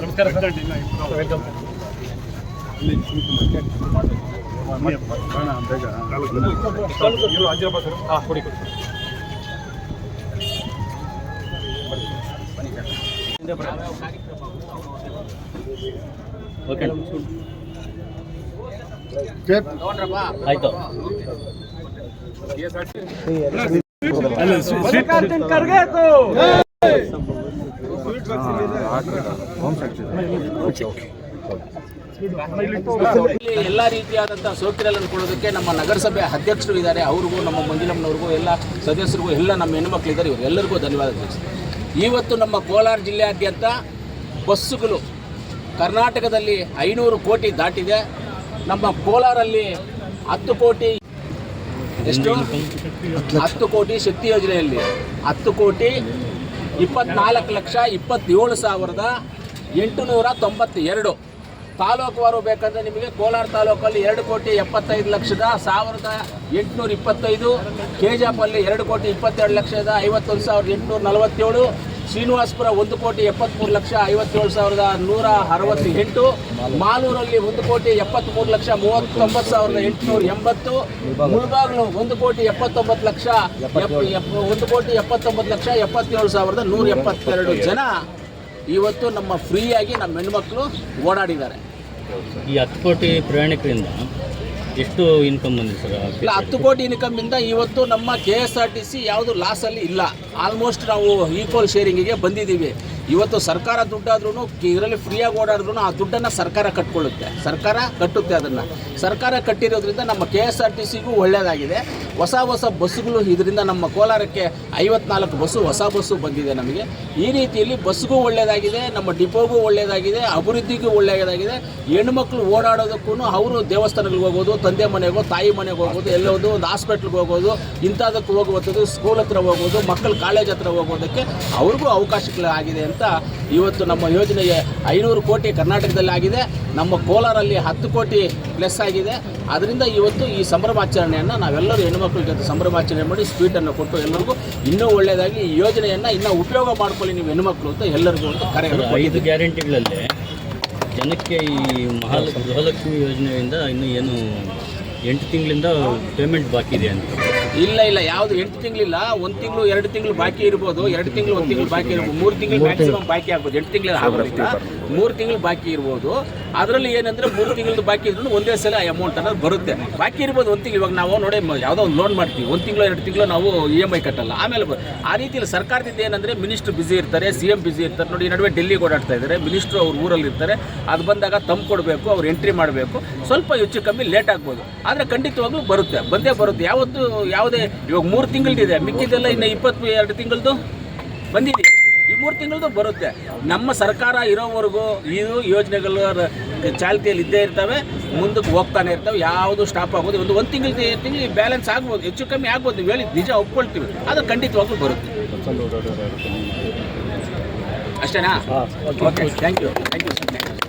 ನಮಸ್ಕಾರ sir. Welcome ಹಾಂ ಕೊಡಿ ಕೊಡಿ. ಓಕೆ. ಆಯ್ತು. ಇಲ್ಲಿ ಎಲ್ಲ ರೀತಿಯಾದಂಥ ಸೌಕರ್ಯಗಳನ್ನು ಕೊಡೋದಕ್ಕೆ ನಮ್ಮ ನಗರಸಭೆ ಅಧ್ಯಕ್ಷರು ಇದ್ದಾರೆ. ಅವ್ರಿಗೂ, ನಮ್ಮ ಮಂಜುಳಮ್ಮನವ್ರಿಗೂ, ಎಲ್ಲ ಸದಸ್ಯರಿಗೂ, ಎಲ್ಲ ನಮ್ಮ ಹೆಣ್ಮಕ್ಳಿದ್ದಾರೆ ಇವರೆಲ್ಲರಿಗೂ ಧನ್ಯವಾದ ಇವತ್ತು ನಮ್ಮ ಕೋಲಾರ ಜಿಲ್ಲೆಯಾದ್ಯಂತ ಬಸ್ಸುಗಳು ಕರ್ನಾಟಕದಲ್ಲಿ ಐನೂರು ಕೋಟಿ ದಾಟಿದೆ. ನಮ್ಮ ಕೋಲಾರಲ್ಲಿ ಹತ್ತು ಕೋಟಿ ಎಷ್ಟು? ಹತ್ತು ಕೋಟಿ ಶಕ್ತಿ ಯೋಜನೆಯಲ್ಲಿ. ಹತ್ತು ಕೋಟಿ ಇಪ್ಪತ್ನಾಲ್ಕು ಲಕ್ಷ ಇಪ್ಪತ್ತೇಳು ಸಾವಿರದ ಎಂಟುನೂರ ತೊಂಬತ್ತೆರಡು. ತಾಲೂಕುವಾರು ಬೇಕಂದ್ರೆ ನಿಮಗೆ ಕೋಲಾರ ತಾಲೂಕಲ್ಲಿ ಎರಡು ಕೋಟಿ ಎಪ್ಪತ್ತೈದು ಲಕ್ಷದ ಸಾವಿರದ ಎಂಟುನೂರ ಇಪ್ಪತ್ತೈದು ಕೆ ಜಿ ಎಫಲ್ಲಿ ಎರಡು ಕೋಟಿ ಇಪ್ಪತ್ತೆರಡು ಲಕ್ಷದ ಐವತ್ತೊಂದು ಸಾವಿರದ ಎಂಟುನೂರ ನಲವತ್ತೇಳು ಶ್ರೀನಿವಾಸಪುರ ಒಂದು ಕೋಟಿ ಎಪ್ಪತ್ತ್ಮೂರು ಲಕ್ಷ ಐವತ್ತೇಳು ಸಾವಿರದ ನೂರ ಅರವತ್ತು ಎಂಟು ಮಾಲೂರಲ್ಲಿ ಒಂದು ಕೋಟಿ ಎಪ್ಪತ್ತ್ಮೂರು ಲಕ್ಷ ಮೂವತ್ತೊಂಬತ್ತು ಸಾವಿರದ ಎಂಟುನೂರ ಎಂಬತ್ತು. ಮುಳಬಾಗ್ಲು ಒಂದು ಕೋಟಿ ಎಪ್ಪತ್ತೊಂಬತ್ತು ಲಕ್ಷ ಒಂದು ಕೋಟಿ ಎಪ್ಪತ್ತೊಂಬತ್ತು ಲಕ್ಷ ಎಪ್ಪತ್ತೇಳು ಸಾವಿರದ ನೂರ ಎಪ್ಪತ್ತೆರಡು ಜನ ಇವತ್ತು ನಮ್ಮ ಫ್ರೀಯಾಗಿ ನಮ್ಮ ಹೆಣ್ಮಕ್ಳು ಓಡಾಡಿದ್ದಾರೆ. ಈ ಹತ್ತು ಕೋಟಿ ಪ್ರಯಾಣಿಕರಿಂದ ಎಷ್ಟು ಇನ್ಕಮ್ ಬಂದಿದೆ ಸರ್ ಇಲ್ಲ ಹತ್ತು ಕೋಟಿ ಇನ್ಕಮ್ಮಿಂದ ಇವತ್ತು ನಮ್ಮ K S R T C ಯಾವುದು ಲಾಸಲ್ಲಿ ಇಲ್ಲ. ಆಲ್ಮೋಸ್ಟ್ ನಾವು ಈಕ್ವಲ್ ಶೇರಿಂಗಿಗೆ ಬಂದಿದ್ದೀವಿ. ಇವತ್ತು ಸರ್ಕಾರ ದುಡ್ಡಾದ್ರೂ ಇದರಲ್ಲಿ ಫ್ರೀಯಾಗಿ ಓಡಾಡಿದ್ರು ಆ ದುಡ್ಡನ್ನು ಸರ್ಕಾರ ಕಟ್ಕೊಳ್ಳುತ್ತೆ. ಸರ್ಕಾರ ಕಟ್ಟುತ್ತೆ ಅದನ್ನು. ಸರ್ಕಾರ ಕಟ್ಟಿರೋದ್ರಿಂದ ನಮ್ಮ ಕೆ ಎಸ್ ಆರ್ ಟಿ ಸಿಗೂ ಒಳ್ಳೆಯದಾಗಿದೆ ಹೊಸ ಹೊಸ ಬಸ್ಸುಗಳು ಇದರಿಂದ ನಮ್ಮ ಕೋಲಾರಕ್ಕೆ ಐವತ್ನಾಲ್ಕು ಬಸ್ಸು ಹೊಸ ಬಸ್ಸು ಬಂದಿದೆ ನಮಗೆ. ಈ ರೀತಿಯಲ್ಲಿ ಬಸ್ಗೂ ಒಳ್ಳೆಯದಾಗಿದೆ ನಮ್ಮ ಡಿಪೋಗೂ ಒಳ್ಳೆಯದಾಗಿದೆ ಅಭಿವೃದ್ಧಿಗೂ ಒಳ್ಳೆಯದಾಗಿದೆ ಹೆಣ್ಮಕ್ಳು ಓಡಾಡೋದಕ್ಕೂ ಅವರು ದೇವಸ್ಥಾನಗಳಿಗೆ ಹೋಗೋದು ತಂದೆ ಮನೆಗೋ ತಾಯಿ ಮನೆಗೆ ಹೋಗೋದು ಎಲ್ಲೋದು ಒಂದು ಹಾಸ್ಪಿಟ್ಲ್ಗೆ ಹೋಗೋದು ಇಂಥದಕ್ಕೆ ಹೋಗುವಂಥದ್ದು ಸ್ಕೂಲ್ ಹತ್ರ ಹೋಗೋದು ಮಕ್ಕಳು ಕಾಲೇಜ್ ಹತ್ರ ಹೋಗೋದಕ್ಕೆ ಅವ್ರಿಗೂ ಅವಕಾಶಗಳಾಗಿದೆ ಅಂತ ಇವತ್ತು ನಮ್ಮ ಯೋಜನೆಗೆ ಐನೂರು ಕೋಟಿ ಕರ್ನಾಟಕದಲ್ಲಿ ಆಗಿದೆ ನಮ್ಮ ಕೋಲಾರಲ್ಲಿ ಹತ್ತು ಕೋಟಿ ಪ್ಲಸ್ ಆಗಿದೆ. ಅದರಿಂದ ಇವತ್ತು ಈ ಸಂಭ್ರಮಾಚರಣೆಯನ್ನು ನಾವೆಲ್ಲರೂ ಹೆಣ್ಮಕ್ಳ ಜೊತೆ ಸಂಭ್ರಮಾಚರಣೆ ಮಾಡಿ ಸ್ವೀಟನ್ನು ಕೊಟ್ಟು ಎಲ್ಲರಿಗೂ ಇನ್ನೂ ಒಳ್ಳೆಯದಾಗಿ ಈ ಯೋಜನೆಯನ್ನು ಇನ್ನೂ ಉಪಯೋಗ ಮಾಡ್ಕೊಳ್ಳಿ ನೀವು ಹೆಣ್ಮಕ್ಳು ಅಂತ ಎಲ್ಲರಿಗೂ ಅಂತ ಕರೆ ಐದು ಗ್ಯಾರಂಟಿಗಳಲ್ಲಿ ಜನಕ್ಕೆ ಈ ಮಹಾಲ ಗೃಹಲಕ್ಷ್ಮಿ ಯೋಜನೆಯಿಂದ ಇನ್ನೂ ಏನು ಎಂಟು ತಿಂಗಳಿಂದ ಪೇಮೆಂಟ್ ಬಾಕಿ ಇದೆ ಅಂತ. ಇಲ್ಲ ಇಲ್ಲ ಯಾವುದು ಎಂಟು ತಿಂಗಳಿಲ್ಲ ಒಂದು ತಿಂಗಳು ಎರಡು ತಿಂಗಳು ಬಾಕಿ ಇರ್ಬೋದು ಎರಡು ತಿಂಗಳು ಒಂದು ತಿಂಗಳು ಬಾಕಿ ಇರ್ಬೋದು ಮೂರು ತಿಂಗಳು ಮ್ಯಾಕ್ಸಿಮಮ್ ಬಾಕಿ ಆಗ್ಬೋದು ಎಂಟು ತಿಂಗಳು ಆಗೋದಿಲ್ಲ. ಮೂರು ತಿಂಗಳು ಬಾಕಿ ಇರ್ಬೋದು. ಅದರಲ್ಲಿ ಏನಂದ್ರೆ ಮೂರು ತಿಂಗಳದ್ದು ಬಾಕಿ ಇದ್ರೂ ಒಂದೇ ಸಲ ಅಮೌಂಟ್ ಅನ್ನೋದು ಬರುತ್ತೆ. ಬಾಕಿ ಇರ್ಬೋದು ಒಂದು ತಿಂಗಳು, ಇವಾಗ ನಾವು ನೋಡಿ ಯಾವುದೋ ಒಂದು ಲೋನ್ ಮಾಡ್ತೀವಿ. ಒಂದು ತಿಂಗಳು, ಎರಡು ತಿಂಗಳು ನಾವು ಇ ಎಂ ಐ ಕಟ್ಟಲ್ಲ. ಆಮೇಲೆ ಆ ರೀತಿಯಲ್ಲಿ ಸರ್ಕಾರದಿಂದ ಏನಂದ್ರೆ ಮಿನಿಸ್ಟ್ರು ಬಿಸಿ ಇರ್ತಾರೆ ಸಿ ಎಂ ಬಿಸಿ ಇರ್ತಾರೆ. ನೋಡಿ, ಈ ನಡುವೆ ಡೆಲ್ಲಿಗೆ ಓಡಾಡ್ತಾ ಇದ್ದಾರೆ. ಮಿನಿಸ್ಟ್ರು ಅವ್ರ ಊರಲ್ಲಿ ಇರ್ತಾರೆ. ಅದು ಬಂದಾಗ ತಮ್ಮ ಕೊಡಬೇಕು, ಅವ್ರು ಎಂಟ್ರಿ ಮಾಡಬೇಕು. ಸ್ವಲ್ಪ ಹೆಚ್ಚು ಕಮ್ಮಿ ಲೇಟ್ ಆಗ್ಬೋದು. ಆದರೆ ಖಂಡಿತವಾಗ್ಲೂ ಬರುತ್ತೆ. ಬಂದೇ ಬರುತ್ತೆ. ಯಾವತ್ತು ಯಾವುದೇ ಇವಾಗ ಮೂರು ತಿಂಗಳದಿದೆ ಮಿಕ್ಕಿದೆಲ್ಲ ಇನ್ನು ಇಪ್ಪತ್ತು ಎರಡು ತಿಂಗಳದ್ದು ಬಂದಿದೆ. ಈ ಮೂರು ತಿಂಗಳದ್ದು ಬರುತ್ತೆ. ನಮ್ಮ ಸರ್ಕಾರ ಇರೋವರೆಗೂ ಈ ಯೋಜನೆಗಳು ಚಾಲ್ತಿಯಲ್ಲಿ ಇದ್ದೇ ಇರ್ತವೆ ಮುಂದಕ್ಕೆ ಹೋಗ್ತಾನೆ ಇರ್ತವೆ ಯಾವುದು ಸ್ಟಾಪ್ ಆಗೋದು. ಒಂದು ಒಂದು ತಿಂಗಳು ತಿಂಗಳು ಬ್ಯಾಲೆನ್ಸ್ ಆಗ್ಬೋದು ಹೆಚ್ಚು ಕಮ್ಮಿ ಆಗ್ಬೋದು ನೀವು ಹೇಳಿ ನಿಜ ಒಪ್ಕೊಳ್ತೀವಿ. ಅದು ಖಂಡಿತವಾಗ್ಲೂ ಬರುತ್ತೆ. ಅಷ್ಟೇನಾ? Okay thank you thank you